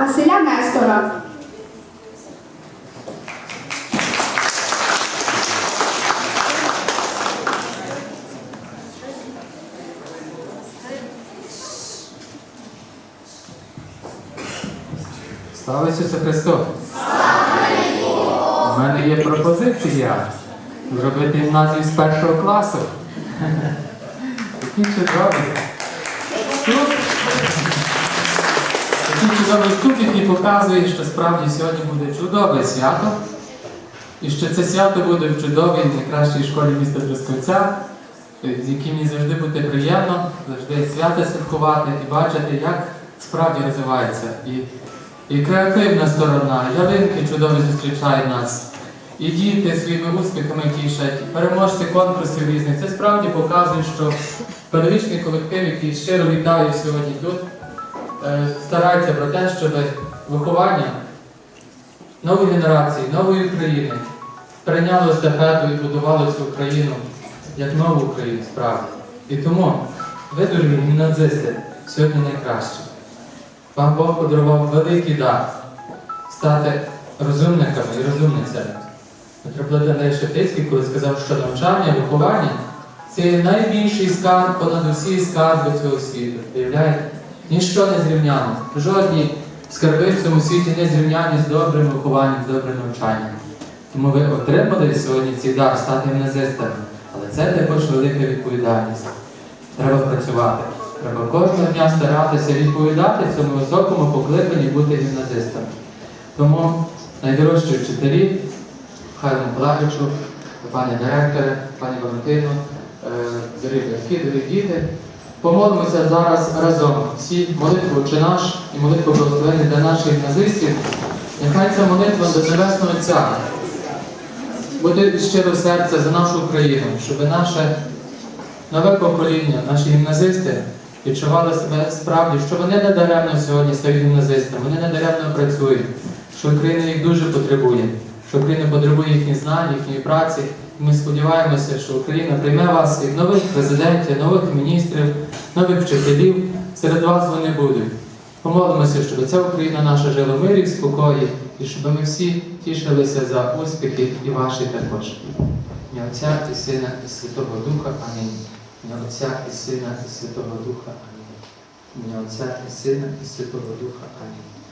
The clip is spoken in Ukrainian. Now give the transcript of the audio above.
Василя Нестора. Слава Ісусу Христу! У мене є пропозиція зробити гімназію з першого класу. Такий чудовий Такий чудовий вступ, який показує, що справді сьогодні буде чудове свято. І що це свято буде в чудовій найкращій школі міста Трускавця, з яким мені завжди буде приємно, завжди свято святкувати і бачити, як справді розвивається. І, і креативна сторона, ялинки чудові зустрічають нас. І діти своїми успіхами тішать, і переможці конкурсів різних. Це справді показує, що педагогічний колектив, який щиро вітаю сьогодні тут, старається про те, щоб виховання нової генерації, нової України прийняло естафету і будувало цю країну як нову Україну справді. І тому ви, дорогі гімназисти, сьогодні найкраще. Вам Бог подарував великий дар стати розумниками і розумницями. Митрополит Шептицький, коли сказав, що навчання, виховання це найбільший скарб понад усі скарби цього світу. Виявляєте? Ніщо не зрівняно. Жодні скарби в цьому світі не зрівняні з добрим вихованням, з добрим навчанням. Тому ви отримали сьогодні цей дар стати гімназистами. Але це також велика відповідальність. Треба працювати. Треба кожного дня старатися відповідати цьому високому покликанні бути гімназистом. Тому найдорожчі вчителі, Михайло Миколаївичу, пані директоре, пані Валентину, е, дорогі батьки, дорогі діти. Помолимося зараз разом. Всі молитву «Отче наш і молитву благословення для наших гімназистів. Нехай ця молитва до Небесного Отця буде щиро серця за нашу країну, щоб наше нове покоління, наші гімназисти відчували себе справді, що вони не даремно сьогодні стають гімназистами, вони не даремно працюють, що Україна їх дуже потребує, що Україна потребує їхніх знань, їхньої праці. І Ми сподіваємося, що Україна прийме вас як нових президентів, нових міністрів, нових вчителів. Серед вас вони будуть. Помолимося, щоб ця Україна наша жила в мирі, в спокої, і щоб ми всі тішилися за успіхи і ваші також. Ім'я Отця і Сина і Святого Духа. Амінь. Ім'я Отця і Сина і Святого Духа. Амінь. Ім'я Отця і Сина і Святого Духа. Амінь.